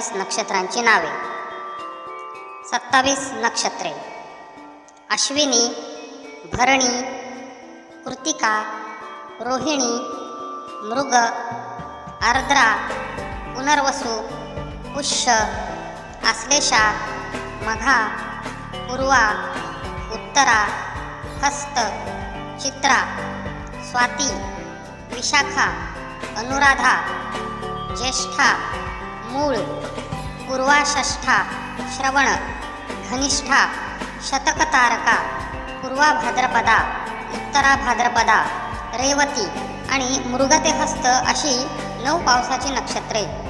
सत्तावीस नक्षत्रांची नावे. सत्तावीस नक्षत्रे. अश्विनी भरणी कृतिका रोहिणी मृग आर्द्रा पुनर्वसू पुष्य आश्लेषा मघा पूर्वा उत्तरा हस्त चित्रा स्वाती विशाखा अनुराधा ज्येष्ठा मूळ पूर्वाषष्ठा श्रवण घनिष्ठा शतकतारका पूर्वा भाद्रपदा उत्तरा भाद्रपदा रेवती आणि मृगतेहस्त अशी नऊ पावसाची नक्षत्रे.